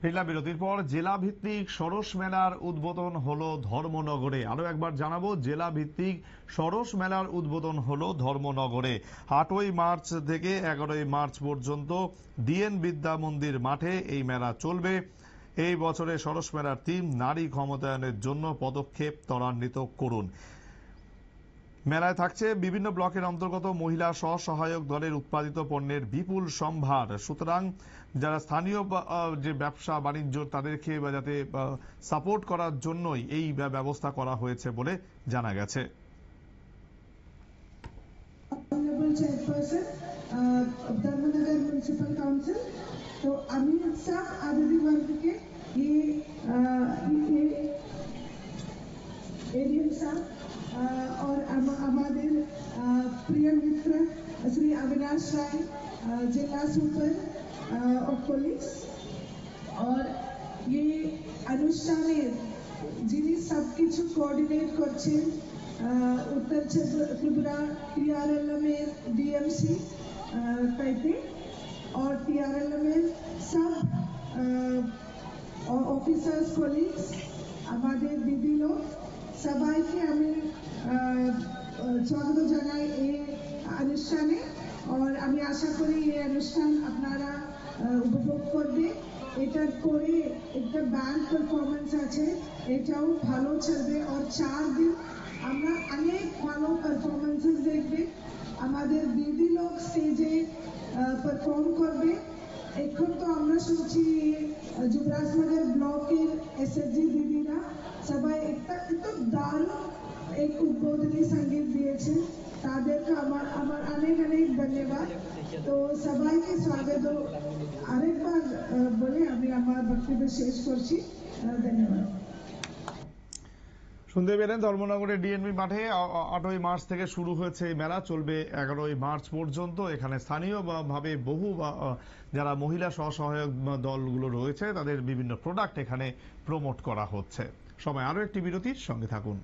ফিরলাম বিরতির পর। জেলা ভিত্তিক সরস মেলার উদ্বোধন হলো ধর্মনগরে। আরও একবার জানাব জেলা ভিত্তিক সরস মেলার উদ্বোধন হলো ধর্মনগরে। আটই মার্চ থেকে এগারোই মার্চ পর্যন্ত ডিএন বিদ্যা মন্দির মাঠে এই মেলা চলবে। এই বছরে সরস মেলার থিম, নারী ক্ষমতায়নের জন্য পদক্ষেপ ত্বরান্বিত করুন। মেলায় থাকছে বিভিন্ন ব্লকের অন্তর্গত মহিলা স্বসহায়ক দলের উৎপাদিত পণ্যের বিপুল সম্ভার সুতরাং যারা স্থানীয় যে ব্যবসা বাণিজ্য তাদেরকে যাতে সাপোর্ট করার জন্যই এই ব্যবস্থা করা হয়েছে বলে জানা গেছে के ये uh, ये एरियन साहब uh, और हम- हमारे uh, प्रिय मित्र श्री अविनाश राय uh, जिला सुपर ऑफ पुलिस और ये অনুষ্ঠানের যিনি সবকিছু কোঅর্ডিনেট করছেন আহ, উত্তর ত্রিপুরা- ত্রিপুরা টিআরএলএম এর ডিএমসি कहते और टीआरएलएम में सब অফিসার্স কলিগস আমাদের দিদি লোক সবাইকে আমি আহ, স্বাগত জানাই এই অনুষ্ঠানে। আর আমি আশা করি এই অনুষ্ঠান আপনারা উপভোগ করবে। এটার করে একটা ব্যান্ড পারফরমেন্স আছে। এটাও ভালো চলবে। আর চার দিন আমরা অনেক ভালো পারফরমেন্সেস দেখবে। আমাদের দিদি লোক স্টেজে পারফর্ম করবে। এখন তো আমরা শুনছি যুবরাজনগর ব্লকের এসএসজি দিদিরা সবাই একটা, একটু দারুণ উদ্বোধনী সংগীত দিয়েছেন তাদেরকে আমার আমার অনেক অনেক ধন্যবাদ। তো সবাইকে স্বাগত। আরেকবার বলে আমি আমার বক্তব্য শেষ করছি। ধন্যবাদ। শুনতে পেলেন ধর্মনগরের ডিএনবি মাঠে আটই মার্চ থেকে শুরু হয়েছে এই মেলা। চলবে এগারোই মার্চ পর্যন্ত। এখানে স্থানীয় বা- ভাবে বহু যারা মহিলা স্বসহায়ক দলগুলো রয়েছে, তাদের বিভিন্ন প্রোডাক্ট এখানে প্রমোট করা হচ্ছে। সময় আরও একটি বিরতির সঙ্গে থাকুন।